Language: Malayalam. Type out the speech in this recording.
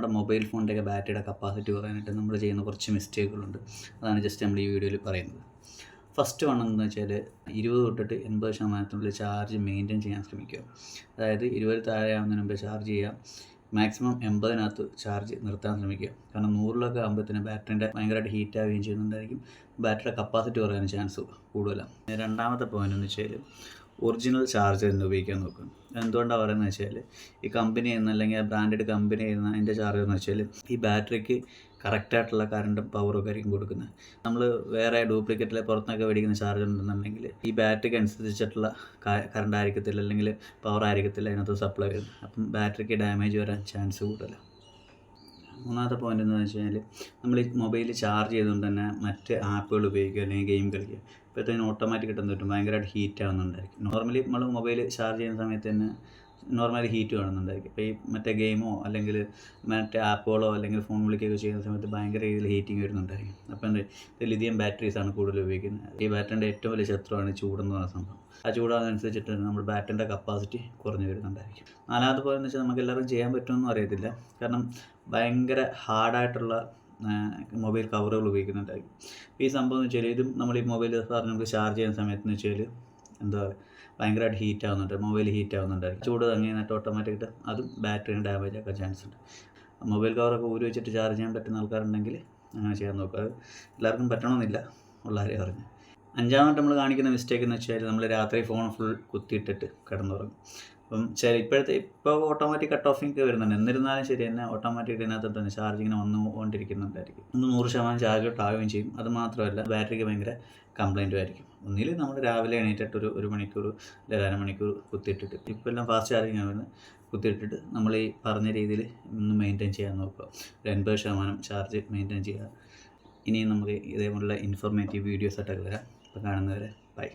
നമ്മുടെ മൊബൈൽ ഫോണിന്റെയൊക്കെ ബാറ്ററിയുടെ കപ്പാസിറ്റി കുറയാനായിട്ട് നമ്മൾ ചെയ്യുന്ന കുറച്ച് മിസ്റ്റേക്കുകളുണ്ട്. അതാണ് ജസ്റ്റ് നമ്മൾ ഈ വീഡിയോയിൽ പറയുന്നത്. ഫസ്റ്റ് വൺ എന്ന് വെച്ചാൽ ഇരുപത് തൊട്ടിട്ട് എൺപത് ശതമാനത്തിനുള്ളിൽ ചാർജ് മെയിന്റെയിൻ ചെയ്യാൻ ശ്രമിക്കുക. അതായത് ഇരുപത് താഴെ ആവുന്നതിന് മുമ്പ് ചാർജ് ചെയ്യുക. മാക്സിമം എൺപതിനകത്ത് ചാർജ് നിർത്താൻ ശ്രമിക്കുക. കാരണം നൂറിലൊക്കെ ആകുമ്പോഴത്തേന് ബാറ്ററിന്റെ ഭയങ്കരമായിട്ട് ഹീറ്റ് ആവുകയും ചെയ്യുന്നുണ്ടായിരിക്കും. ബാറ്ററിയുടെ കപ്പാസിറ്റി കുറയാൻ ചാൻസ് കൂടുതലാണ്. രണ്ടാമത്തെ പോയിന്റ് എന്ന് വെച്ചാൽ ഒറിജിനൽ ചാർജർ തന്നെ ഉപയോഗിക്കാൻ നോക്കും എന്തുകൊണ്ടാണ് പറയുന്നത് വെച്ചാൽ ഈ കമ്പനി എന്ന് അല്ലെങ്കിൽ ആ ബ്രാൻഡഡ് കമ്പനി എന്ന അതിന്റെ ചാർജർ എന്ന് വെച്ചാൽ ഈ ബാറ്ററിക്ക് കറക്റ്റായിട്ടുള്ള കറണ്ടും പവറും ആയിരിക്കും കൊടുക്കുന്നത്. നമ്മൾ വേറെ ഡ്യൂപ്ലിക്കേറ്റിലെ പുറത്തൊക്കെ മേടിക്കുന്ന ചാർജർ ഉണ്ടെന്നുണ്ടെങ്കിൽ ഈ ബാറ്ററിക്ക് അനുസരിച്ചിട്ടുള്ള കറണ്ട് ആയിരിക്കത്തില്ല അല്ലെങ്കിൽ പവർ ആയിരിക്കത്തില്ല അതിനകത്ത് സപ്ലൈ വരുന്നത്. അപ്പം ബാറ്ററിക്ക് ഡാമേജ് വരാൻ ചാൻസ് കൂടുതലാണ് മൂന്നാമത്തെ പോയിന്റ് എന്ന് വെച്ച് കഴിഞ്ഞാൽ നമ്മൾ ഈ മൊബൈൽ ചാർജ് ചെയ്തുകൊണ്ട് തന്നെ മറ്റ് ആപ്പുകൾ ഉപയോഗിക്കുക അല്ലെങ്കിൽ ഗെയിം കളിക്കുക. ഇപ്പോഴത്തേന് ഓട്ടോമാറ്റിക് കിട്ടുന്ന പറ്റും ഭയങ്കരമായിട്ട് ഹീറ്റ് ആവുന്നുണ്ടായിരിക്കും. നോർമലി നമ്മൾ മൊബൈൽ ചാർജ് ചെയ്യുന്ന സമയത്ത് തന്നെ നോർമലി ഹീറ്റ് കാണുന്നുണ്ടായിരിക്കും. അപ്പോൾ ഈ മറ്റേ ഗെയിമോ അല്ലെങ്കിൽ മറ്റേ ആപ്പുകളോ അല്ലെങ്കിൽ ഫോൺ വിളിക്കുകയൊക്കെ ചെയ്യുന്ന സമയത്ത് ഭയങ്കര രീതിയിൽ ഹീറ്റിംഗ് വരുന്നുണ്ടായിരിക്കും. അപ്പോൾ എന്താ ഇത് ലിഥിയം ബാറ്ററീസാണ് കൂടുതൽ ഉപയോഗിക്കുന്നത്. ഈ ബാറ്ററിന്റെ ഏറ്റവും വലിയ ശത്രുവാണ് ചൂടെന്ന് പറയുന്ന സംഭവം. ആ ചൂടാകുന്നതനുസരിച്ചിട്ട് നമ്മുടെ ബാറ്ററിന്റെ കപ്പാസിറ്റി കുറഞ്ഞു വരുന്നുണ്ടായിരിക്കും. നാലാമത്തെ പോലെ എന്ന് വെച്ചാൽ നമുക്ക് എല്ലാവർക്കും ചെയ്യാൻ പറ്റുമെന്നും അറിയത്തില്ല. കാരണം ഭയങ്കര ഹാർഡായിട്ടുള്ള മൊബൈൽ കവറുകൾ ഉപയോഗിക്കുന്നുണ്ടായിരിക്കും. ഈ സംഭവം എന്ന് വെച്ചാൽ ഇതും നമ്മൾ ഈ മൊബൈൽ പറഞ്ഞ് നമുക്ക് ചാർജ് ചെയ്യുന്ന സമയത്ത് എന്ന് വെച്ചാൽ എന്താ ഭയങ്കരമായിട്ട് ഹീറ്റ് ആവുന്നുണ്ട് മൊബൈൽ ഹീറ്റ് ആവുന്നുണ്ട്. ചൂട് തങ്ങി നിന്നിട്ട് ഓട്ടോമാറ്റിക്കായിട്ട് അതും ബാറ്ററിന് ഡാമേജ് ആക്കാൻ ചാൻസ് ഉണ്ട്. മൊബൈൽ കവറൊക്കെ ഊരി വെച്ചിട്ട് ചാർജ് ചെയ്യാൻ പറ്റുന്ന ആൾക്കാരുണ്ടെങ്കിൽ അങ്ങനെ ചെയ്യാൻ നോക്കുക അത് എല്ലാവർക്കും പറ്റണമെന്നില്ല ഉള്ളവരെ പറഞ്ഞു അഞ്ചാമത്തെ നമ്മൾ കാണിക്കുന്ന മിസ്റ്റേക്ക് എന്ന് വെച്ചാൽ നമ്മൾ രാത്രി ഫോൺ ഫുൾ കുത്തിയിട്ടിട്ട് കിടന്നുറങ്ങും. അപ്പം ചില ഇപ്പോഴത്തെ ഇപ്പോൾ ഓട്ടോമാറ്റിക് കട്ട് ഓഫിങ് വരുന്നുണ്ട്. എന്നിരുന്നാലും ശരി തന്നെ ഓട്ടോമാറ്റിക് ഇതിനകത്ത് തന്നെ ചാർജ് ഇങ്ങനെ വന്നുകൊണ്ടിരിക്കുന്നുണ്ടായിരിക്കും ഒന്ന് നൂറ് ശതമാനം ചാർജ് ആവുകയും ചെയ്യും. അത് മാത്രമല്ല ബാറ്ററിക്ക് ഭയങ്കര കംപ്ലൈന്റും ആയിരിക്കും. ഒന്നിൽ നമ്മൾ രാവിലെ എണീറ്റിട്ട് ഒരു ഒരു മണിക്കൂർ അല്ലെങ്കിൽ അരമണിക്കൂർ കുത്തിയിട്ടിട്ട് ഇപ്പോൾ എല്ലാം ഫാസ്റ്റ് ചാർജിങ് ആവുന്നത് കുത്തിയിട്ടിട്ട് നമ്മൾ ഈ പറഞ്ഞ രീതിയിൽ ഒന്ന് മെയിന്റെയിൻ ചെയ്യാൻ നോക്കുക. ഒരു എൺപത് ശതമാനം ചാർജ് മെയിന്റെയിൻ ചെയ്യുക. ഇനിയും നമുക്ക് ഇതേപോലുള്ള ഇൻഫോർമേറ്റീവ് വീഡിയോസ് ആയിട്ടൊക്കെ വരാം. അപ്പോൾ കാണുന്നവരെ ബൈ